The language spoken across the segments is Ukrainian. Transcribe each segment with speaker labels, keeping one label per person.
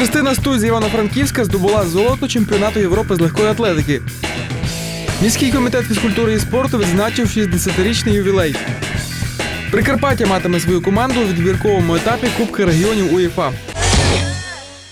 Speaker 1: Христина Стуй з Івано-Франківська здобула золото чемпіонату Європи з легкої атлетики. Міський комітет фізкультури і спорту відзначив 60-річний ювілей. Прикарпаття матиме свою команду у відбірковому етапі Кубки регіонів УЄФА.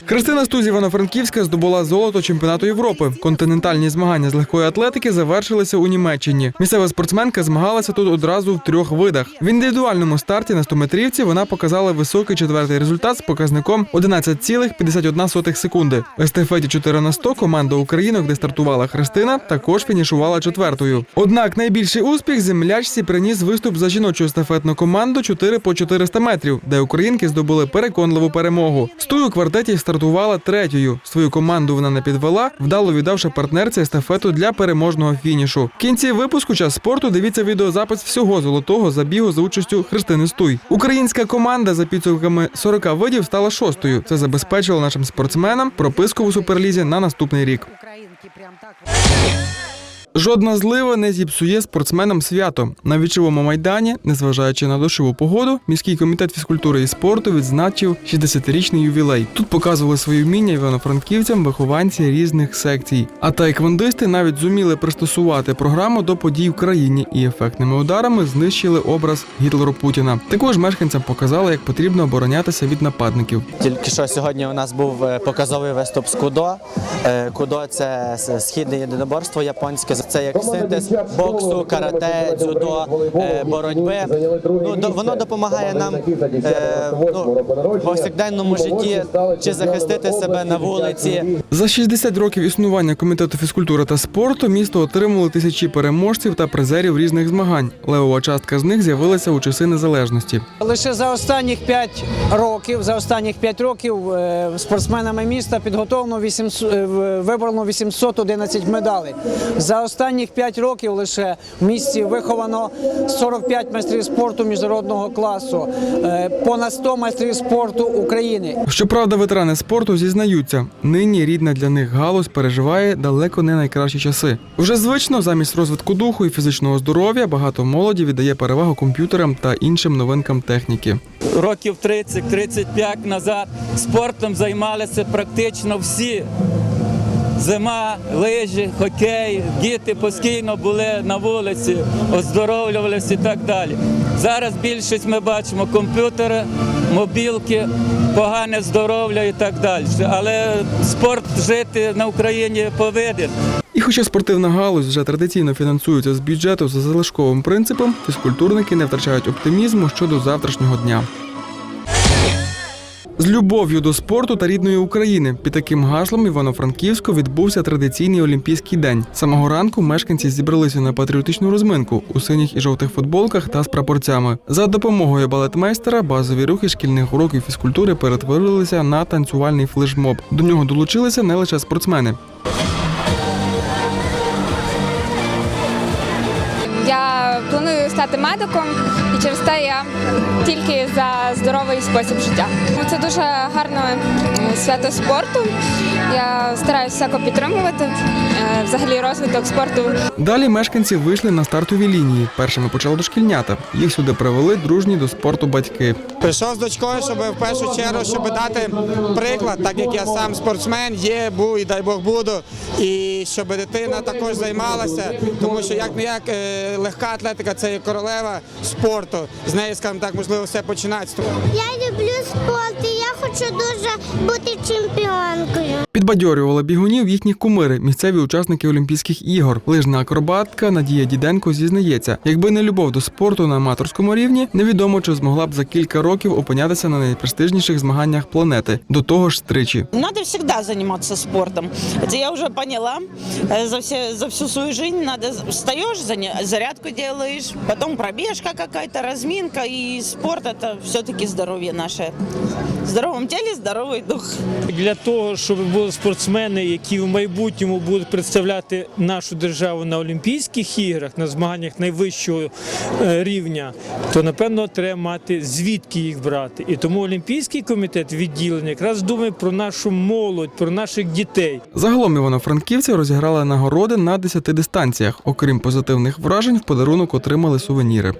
Speaker 1: Христина Стузь Івано-Франківська здобула золото чемпіонату Європи. Континентальні змагання з легкої атлетики завершилися у Німеччині. Місцева спортсменка змагалася тут одразу в трьох видах. В індивідуальному старті на 100-метрівці вона показала високий четвертий результат з показником 11,51 секунди. В естафеті 4 на 100 команда українок, де стартувала Христина, також фінішувала четвертою. Однак найбільший успіх землячці приніс виступ за жіночу естафетну команду 4 по 400 метрів, де українки здобули переконливу перемогу. Стою квартеті стартувала третьою. Свою команду вона не підвела, вдало віддавши партнерці естафету для переможного фінішу. В кінці випуску час спорту дивіться відеозапис всього золотого забігу за участю Христини Стуй. Українська команда за підсумками 40 видів стала шостою. Це забезпечило нашим спортсменам прописку у суперлізі на наступний рік. Жодна злива не зіпсує спортсменам свято. На вічовому майдані, незважаючи на дощову погоду, міський комітет фізкультури і спорту відзначив 60-річний ювілей. Тут показували свої вміння івано-франківцям вихованці різних секцій. А таеквондисти навіть зуміли пристосувати програму до подій в країні і ефектними ударами знищили образ Гітлеру Путіна. Також мешканцям показали, як потрібно оборонятися від нападників.
Speaker 2: Тільки що сьогодні у нас був е, показовий виступ з кудо. Е, Кудо це східне єдиноборство японське. Це як синтез боксу, карате, дзюдо, е, боротьби. Ну до- воно допомагає нам е, ну, в повсякденному житті чи захистити себе на вулиці.
Speaker 1: За 60 років існування комітету фізкультури та спорту місто отримало тисячі переможців та призерів різних змагань. Левова частка з них з'явилася у часи незалежності.
Speaker 3: Лише за останніх 5 років, за останніх 5 років е, спортсменами міста підготовлено 800, е, в- вибрано 811 медалей. За останніх 5 років лише в місті виховано 45 майстрів спорту міжнародного класу, е, понад 100 майстрів спорту України.
Speaker 1: Щоправда, ветерани спорту зізнаються, нині рідна для них галузь переживає далеко не найкращі часи. Вже звично замість розвитку духу і фізичного здоров'я багато молоді віддає перевагу комп'ютерам та іншим новинкам техніки.
Speaker 4: років 30-35 назад спортом займалися практично всі. Зима, лижі, хокей, діти постійно були на вулиці, оздоровлювалися і так далі. Зараз більшість ми бачимо комп'ютери, мобілки, погане здоров'я і так далі. Але спорт жити на Україні повинен.
Speaker 1: І хоча спортивна галузь вже традиційно фінансується з бюджету за залишковим принципом, фізкультурники не втрачають оптимізму щодо завтрашнього дня. З любов'ю до спорту та рідної України під таким гаслом Івано-Франківську відбувся традиційний Олімпійський день. Самого ранку мешканці зібралися на патріотичну розминку у синіх і жовтих футболках та з прапорцями. За допомогою балетмейстера базові рухи шкільних уроків фізкультури перетворилися на танцювальний флешмоб. До нього долучилися не лише спортсмени.
Speaker 5: Планую стати медиком, і через те я тільки за здоровий спосіб життя. Це дуже гарне е, свято спорту. Я стараюся всяко підтримувати е, взагалі розвиток спорту
Speaker 1: Далі мешканці вийшли на стартові лінії. Першими почали дошкільнята. Їх сюди привели дружні до спорту батьки.
Speaker 6: Прийшов з дочкою, щоб в першу чергу, щоб дати приклад, так як я сам спортсмен, є, був і дай Бог буду. І щоб дитина також займалася, тому що як не як легка атлетика це є королева спорту. З неї, скажімо так, можливо, все починається.
Speaker 7: Я люблю спорт і я хочу дуже бути чемпіонкою.
Speaker 1: Підбадьорювали бігунів їхніх кумири, місцеві учасники Олімпійських ігор. Лижна акробатка Надія Діденко зізнається, якби не любов до спорту на аматорському рівні, невідомо чи змогла б за кілька років опинятися на найпрестижніших змаганнях планети. До того ж тричі.
Speaker 8: Надо всегда заниматься спортом. Это я уже поняла. Э, За, все, за всю свою жизнь надо встаешь, заня- зарядку делаешь, потом пробежка какая-то, разминка. И спорт это все-таки здоровье наше. В здоровом теле здоровый дух.
Speaker 9: Для того, щоб були спортсмени, які в майбутньому будуть представляти нашу державу на Олімпійських іграх, на змаганнях найвищого е, рівня, то напевно треба мати звідки їх брати. І тому Олімпійський комітет відділення якраз думає про нашу молодь, про наших дітей.
Speaker 1: Загалом івано-франківці розіграли нагороди на 10 дистанціях. Окрім позитивних вражень, в подарунок отримали сувеніри.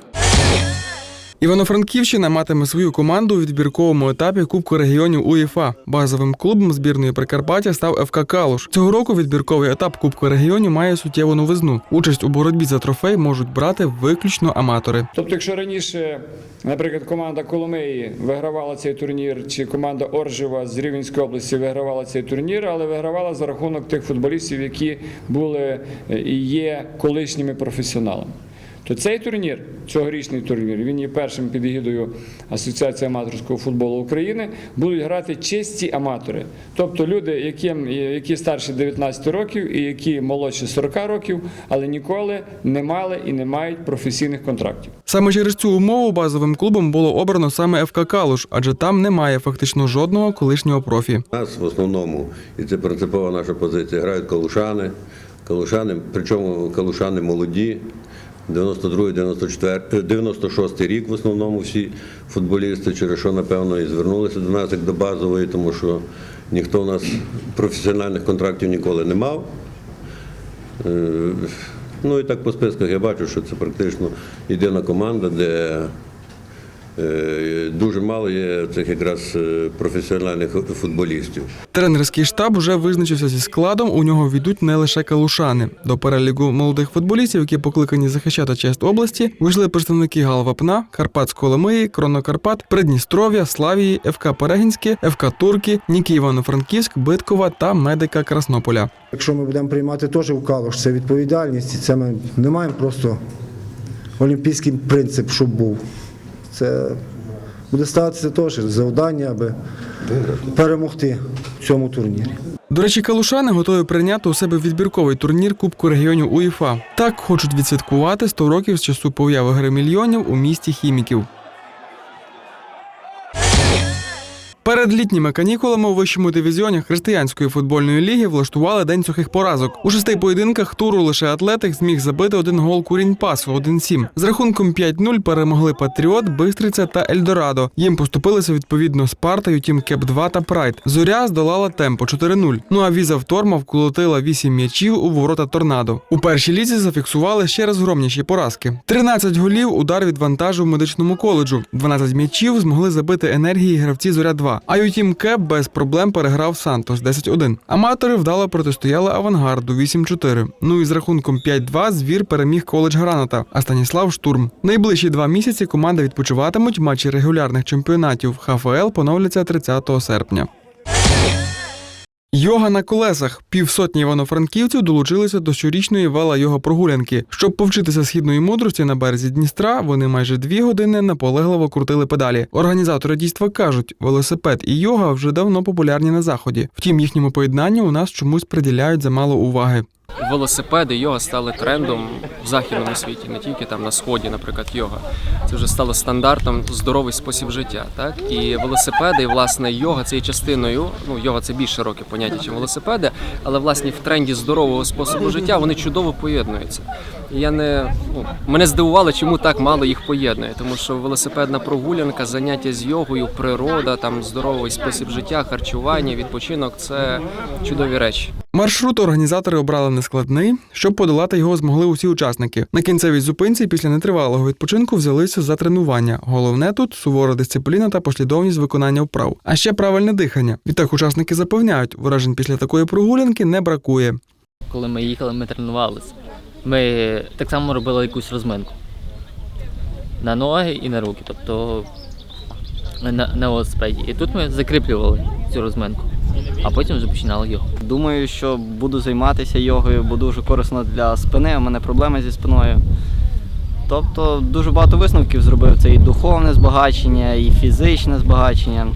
Speaker 1: Івано-Франківщина матиме свою команду у відбірковому етапі Кубку регіонів УЄФА. Базовим клубом збірної Прикарпаття став ФК Калуш. Цього року відбірковий етап Кубку регіонів має суттєву новизну. Участь у боротьбі за трофей можуть брати виключно аматори.
Speaker 10: Тобто, якщо раніше, наприклад, команда Коломиї вигравала цей турнір, чи команда Оржева з Рівненської області вигравала цей турнір, але вигравала за рахунок тих футболістів, які були і є колишніми професіоналами. То цей турнір, цьогорічний турнір, він є першим під егідою Асоціації аматорського футболу України, будуть грати чисті аматори. Тобто люди, яким, які старші 19 років і які молодші 40 років, але ніколи не мали і не мають професійних контрактів.
Speaker 1: Саме через цю умову базовим клубом було обрано саме ФК Калуш, адже там немає фактично жодного колишнього профі.
Speaker 11: У нас в основному, і це принципова наша позиція, грають калушани. Калушани, причому калушани молоді. 92 94 96 рік в основному всі футболісти, через що, напевно, і звернулися до нас як до базової, тому що ніхто у нас професіональних контрактів ніколи не мав. Е, Ну і так по списках я бачу, що це практично єдина команда, де е, дуже мало є цих якраз е, професіональних футболістів.
Speaker 1: Тренерський штаб уже визначився зі складом. У нього війдуть не лише калушани. До переліку молодих футболістів, які покликані захищати честь області, вийшли представники Галвапна, Карпат з Коломиї, Кронокарпат, Придністров'я, Славії, ФК Перегінське, ФК Турки, Ніки Івано-Франківськ, Биткова та медика Краснополя.
Speaker 12: Якщо ми будемо приймати теж у Калуш, це відповідальність, це ми не маємо просто олімпійський принцип, щоб був. Це буде ставитися теж завдання, аби перемогти в цьому турнірі.
Speaker 1: До речі, калушани готові прийняти у себе відбірковий турнір Кубку регіонів УЄФА. Так хочуть відсвяткувати 100 років з часу появи гри мільйонів у місті хіміків. Перед літніми канікулами у вищому дивізіоні християнської футбольної ліги влаштували день сухих поразок. У шести поєдинках туру лише атлетик зміг забити один гол курінь пасу 1-7. З рахунком 5-0 перемогли Патріот, Бистриця та Ельдорадо. Їм поступилися відповідно Спарта, Ютім Кеп 2 та Прайд. Зоря здолала темпо 4-0. Ну а віза вторма вколотила 8 м'ячів у ворота торнадо. У першій лізі зафіксували ще розгромніші поразки. 13 голів удар від вантажу в медичному коледжу. 12 м'ячів змогли забити енергії гравці Зоря 2 А Ютім Кеп без проблем переграв Сантос 10-1. Аматори вдало протистояли авангарду 8-4. Ну і з рахунком 5-2 звір переміг коледж Граната, а Станіслав Штурм. Найближчі два місяці команди відпочиватимуть. Матчі регулярних чемпіонатів ХФЛ поновляться 30 серпня. Йога на колесах. Півсотні івано-франківців долучилися до щорічної вела йога прогулянки. Щоб повчитися східної мудрості на березі Дністра, вони майже дві години наполегливо крутили педалі. Організатори дійства кажуть, велосипед і йога вже давно популярні на заході. Втім, їхньому поєднанню у нас чомусь приділяють замало уваги.
Speaker 13: Велосипеди йога стали трендом в західному світі, не тільки там на сході, наприклад, йога. Це вже стало стандартом здоровий спосіб життя. Так і велосипеди, і власне йога це є частиною. Ну йога це більш широке поняття, ніж велосипеди, але власне в тренді здорового способу життя вони чудово поєднуються. Я не ну, мене здивувало, чому так мало їх поєднує, тому що велосипедна прогулянка, заняття з йогою, природа, там здоровий спосіб життя, харчування, відпочинок це чудові речі.
Speaker 1: Маршрут організатори обрали нескладний, щоб подолати його змогли усі учасники. На кінцевій зупинці після нетривалого відпочинку взялися за тренування. Головне тут сувора дисципліна та послідовність виконання вправ, а ще правильне дихання. Відтак учасники запевняють, вражень після такої прогулянки не бракує.
Speaker 14: Коли ми їхали, ми тренувалися. Ми так само робили якусь розминку на ноги і на руки, тобто на, на велосипеді. І тут ми закріплювали цю розминку, а потім вже починали його.
Speaker 15: Думаю, що буду займатися йогою, бо дуже корисно для спини. У мене проблеми зі спиною. Тобто дуже багато висновків зробив. Це і духовне збагачення, і фізичне збагачення.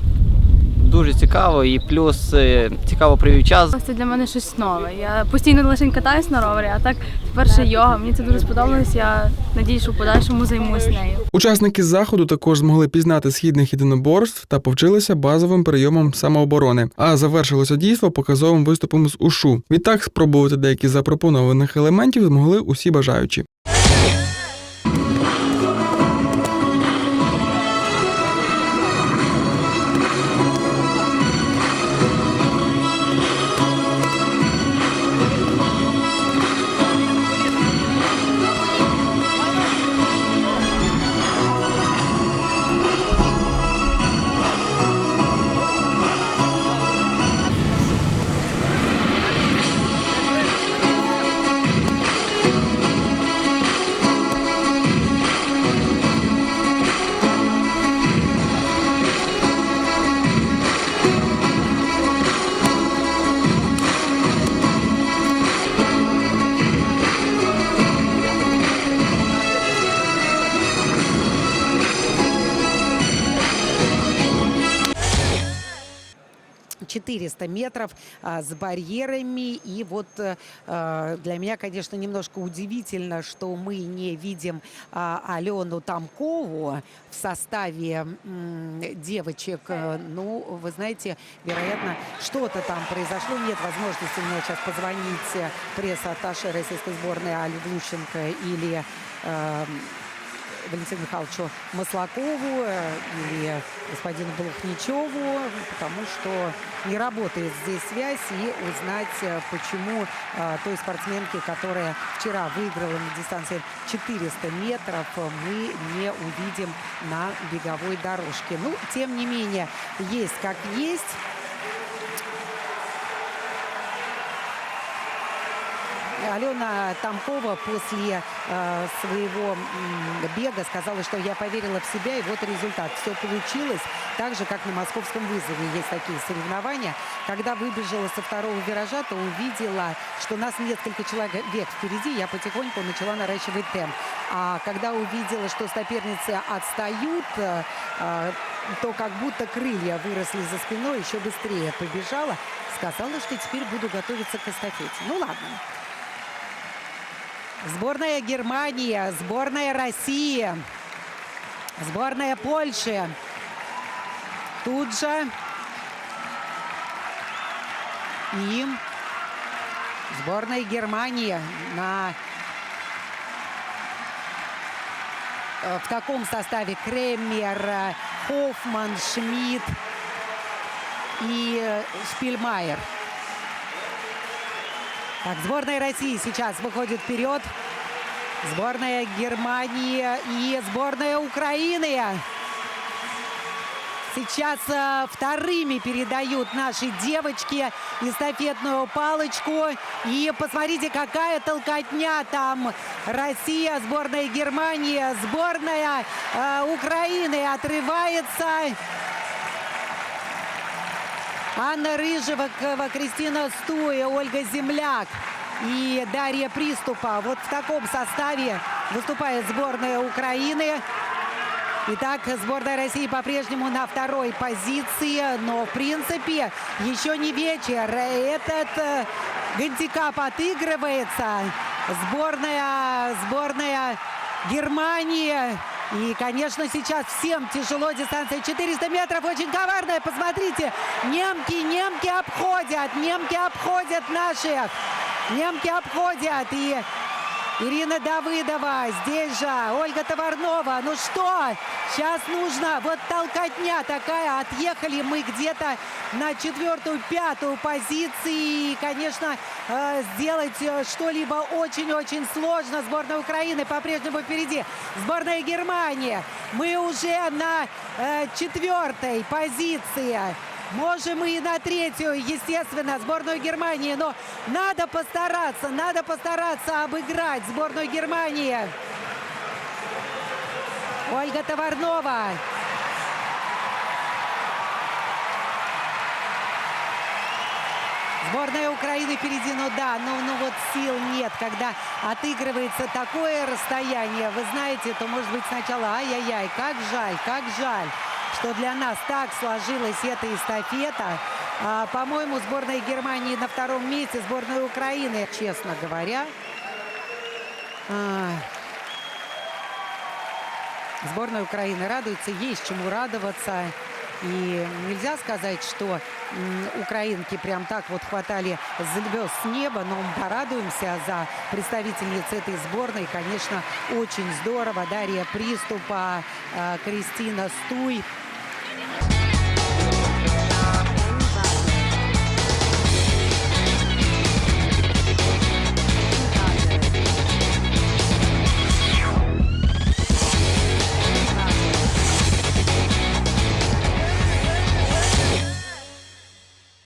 Speaker 15: Дуже цікаво, і плюс е, цікаво провів час.
Speaker 5: Це для мене щось нове. Я постійно лише катаюсь на ровері, а так перша йога. Мені це дуже сподобалось. Я надіюсь, що в подальшому займусь нею.
Speaker 1: Учасники заходу також змогли пізнати східних єдиноборств та повчилися базовим прийомам самооборони. А завершилося дійство показовим виступом з ушу. Відтак спробувати деякі запропонованих елементів змогли усі бажаючі.
Speaker 16: 400 метров а, с барьерами. И вот э, э, для меня, конечно, немножко удивительно, что мы не видим а, Алену Тамкову в составе м, девочек. Э, Ну, вы знаете, вероятно, что-то там произошло. Нет возможности мне сейчас позвонить э, пресс-атташе российской сборной Али Глущенко или э, Валентину Михайловичу Маслакову э, или господину Блухничеву, потому что не работает здесь связь, и узнать, э, почему э, той спортсменке, которая вчера выиграла на дистанции 400 метров, мы не увидим на беговой дорожке. Ну, тем не менее, есть как есть. Алена Тамкова после э, своего бега сказала, что я поверила в себя, и вот результат. Все получилось так же, как на московском вызове есть такие соревнования. Когда выбежала со второго виража, то увидела, что нас несколько человек впереди, я потихоньку начала наращивать темп. А когда увидела, что соперницы отстают, э, э, то как будто крылья выросли за спиной, еще быстрее побежала. Сказала, что теперь буду готовиться к эстафете. Ну ладно. Сборная Германии, сборная России, сборная Польши. Тут же и сборная Германии на э, в таком составе Кремер, Хоффман, Шмидт и Шпильмайер. Так, сборная России сейчас выходит вперед. Сборная Германии и сборная Украины. Сейчас э, вторыми передают наши девочки эстафетную палочку. И посмотрите, какая толкотня там. Россия, сборная Германии, сборная э, Украины отрывается. Анна Рыжева, Кристина Стуя, Ольга Земляк и Дарья Приступа. Вот в таком составе выступает сборная Украины. Итак, сборная России по-прежнему на второй позиции, но в принципе еще не вечер. Этот э, гандикап отыгрывается. Сборная, сборная Германии. И, конечно, сейчас всем тяжело. Дистанция 400 метров очень коварная. Посмотрите, немки, немки обходят, немки обходят наших. Немки обходят. И Ирина Давыдова, здесь же Ольга Товарнова. Ну что, сейчас нужно, вот толкотня такая, отъехали мы где-то на четвертую, пятую позиции. И, конечно, э, сделать э, что-либо очень-очень сложно. Сборная Украины по-прежнему впереди. Сборная Германии. Мы уже на э, четвертой позиции. Можем и на третью, естественно, сборную Германии. Но надо постараться, надо постараться обыграть сборную Германии. Ольга Товарнова. Сборная Украины впереди, ну да, ну, ну вот сил нет, когда отыгрывается такое расстояние, вы знаете, то может быть сначала ай-яй-яй, как жаль, как жаль, что для нас так сложилась эта эстафета. А, по-моему, сборная Германии на втором месте, сборная Украины, честно говоря. а, Сборная Украины радуется, есть чему радоваться. И нельзя сказать, что украинки прям так вот хватали звезд с неба, но мы порадуемся за представительниц этой сборной. Конечно, очень здорово. Дарья Приступа, э, Кристина Стуй.